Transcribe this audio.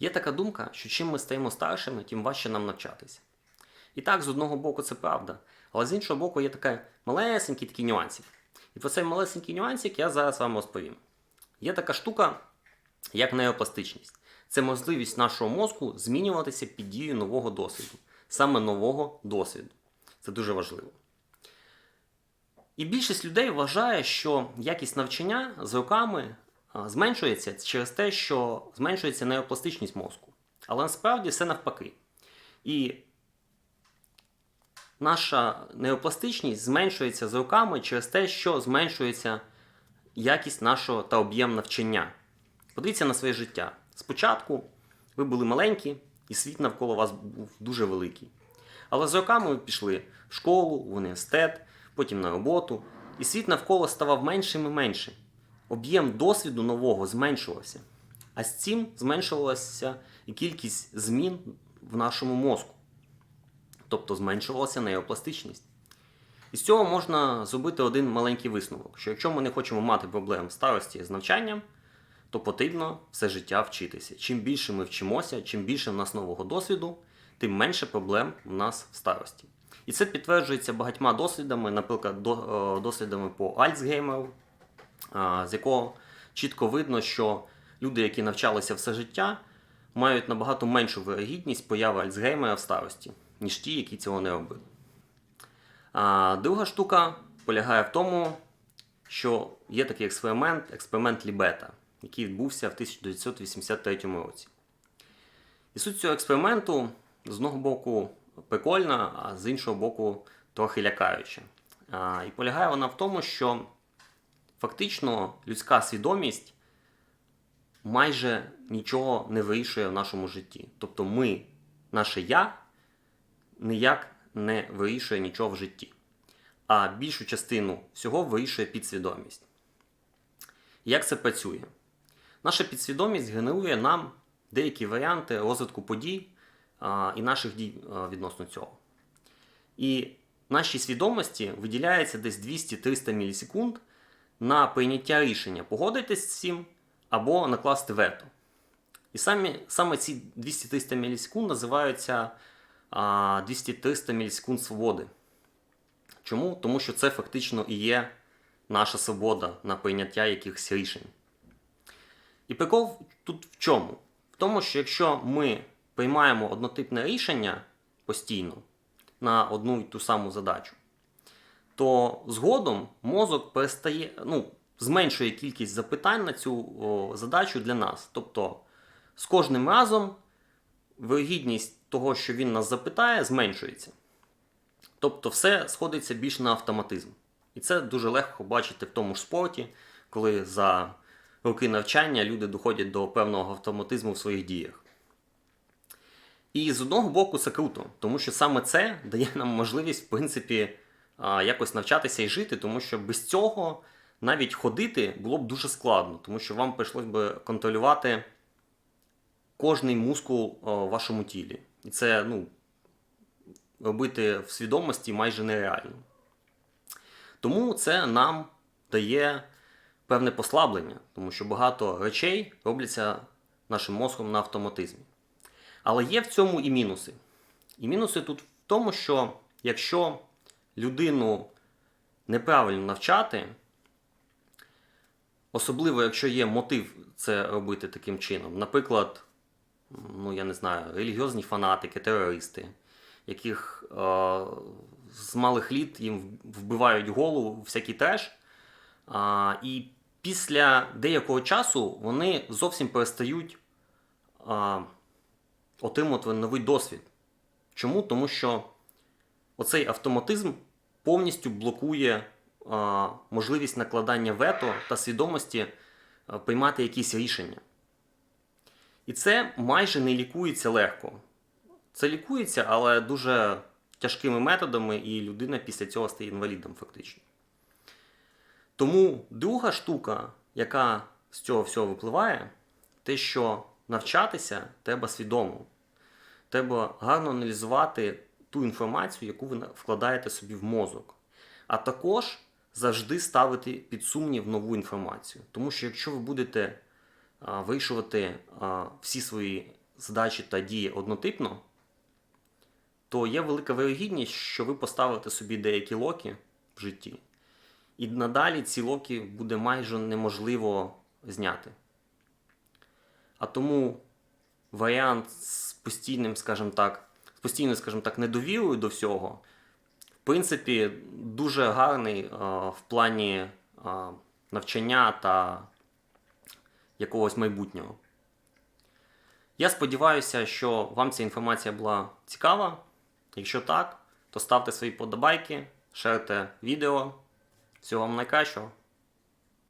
Є така думка, що чим ми стаємо старшими, тим важче нам навчатися. І так, з одного боку, це правда. Але з іншого боку, є така малесенький такий нюансик. І про цей малесенький нюансик я зараз вам розповім. Є така штука, як неопластичність. Це можливість нашого мозку змінюватися під дією нового досвіду. Саме нового досвіду. Це дуже важливо. І більшість людей вважає, що якість навчання з роками зменшується через те, що зменшується неопластичність мозку. Але насправді все навпаки. І наша неопластичність зменшується з роками через те, що зменшується якість нашого та об'єм навчання. Подивіться на своє життя. Спочатку ви були маленькі, і світ навколо вас був дуже великий. Але з роками ви пішли в школу, в університет, потім на роботу, і світ навколо ставав меншим і меншим. Об'єм досвіду нового зменшувався. А з цим зменшувалася і кількість змін в нашому мозку. Тобто зменшувалася неопластичність. І з цього можна зробити один маленький висновок: що якщо ми не хочемо мати проблем старості з навчанням, то потрібно все життя вчитися. Чим більше ми вчимося, чим більше в нас нового досвіду, тим менше проблем в нас в старості. І це підтверджується багатьма дослідами, наприклад, е, дослідами по Альцгеймеру, з якого чітко видно, що люди, які навчалися все життя, мають набагато меншу вирогідність появи Альцгеймера в старості, ніж ті, які цього не робили. А друга штука полягає в тому, що є такий експеримент, експеримент Лібета, який відбувся в 1983 році. І суть цього експерименту з одного боку прикольна, а з іншого боку трохи лякаюча. І полягає вона в тому, що фактично людська свідомість майже нічого не вирішує в нашому житті. Тобто ми, наше я, ніяк не вирішує нічого в житті. А більшу частину всього вирішує підсвідомість. Як це працює? Наша підсвідомість генерує нам деякі варіанти розвитку подій а, і наших дій а, відносно цього. І нашій свідомості виділяється десь 200-300 мілісекунд на прийняття рішення погодитись з цим або накласти вето. І самі, саме ці 200-300 мілісекунд називаються а, 200-300 мілісекунд свободи. Чому? Тому що це фактично і є наша свобода на прийняття якихось рішень. І прикол тут в чому? В тому, що якщо ми приймаємо однотипне рішення постійно на одну і ту саму задачу, то згодом мозок перестає, ну, зменшує кількість запитань на цю о, задачу для нас. Тобто з кожним разом вирогідність того, що він нас запитає, зменшується. Тобто все сходиться більш на автоматизм. І це дуже легко бачити в тому ж спорті, коли за роки навчання люди доходять до певного автоматизму в своїх діях. І з одного боку це круто, тому що саме це дає нам можливість, в принципі, якось навчатися і жити, тому що без цього навіть ходити було б дуже складно, тому що вам прийшлось би контролювати кожний мускул в вашому тілі. І це ну, робити в свідомості майже нереально. Тому це нам дає певне послаблення, тому що багато речей робляться нашим мозком на автоматизмі. Але є в цьому і мінуси. І мінуси тут в тому, що якщо людину неправильно навчати, особливо якщо є мотив це робити таким чином, наприклад, ну я не знаю, релігіозні фанатики, терористи, яких е, з малих літ їм вбивають голову всякий треш, а, і після деякого часу вони зовсім перестають а, отримувати новий досвід. Чому? Тому що оцей автоматизм повністю блокує можливість накладання вето та свідомості приймати якісь рішення. І це майже не лікується легко. Це лікується, але дуже тяжкими методами, і людина після цього стає інвалідом фактично. Тому друга штука, яка з цього всього випливає, те, що навчатися треба свідомо. Треба гарно аналізувати ту інформацію, яку ви вкладаєте собі в мозок. А також завжди ставити під сумнів нову інформацію. Тому що якщо ви будете вирішувати всі свої задачі та діє однотипно, то є велика вирогідність, що ви поставите собі деякі локи в житті, і надалі ці локи буде майже неможливо зняти. А тому варіант з постійним, скажімо так, з постійною, скажімо так, недовірою до всього, в принципі, дуже гарний е, в плані е, навчання та якогось майбутнього. Я сподіваюся, що вам ця інформація була цікава. Якщо так, то ставте свої подобайки, шерте відео. Всього вам найкращого.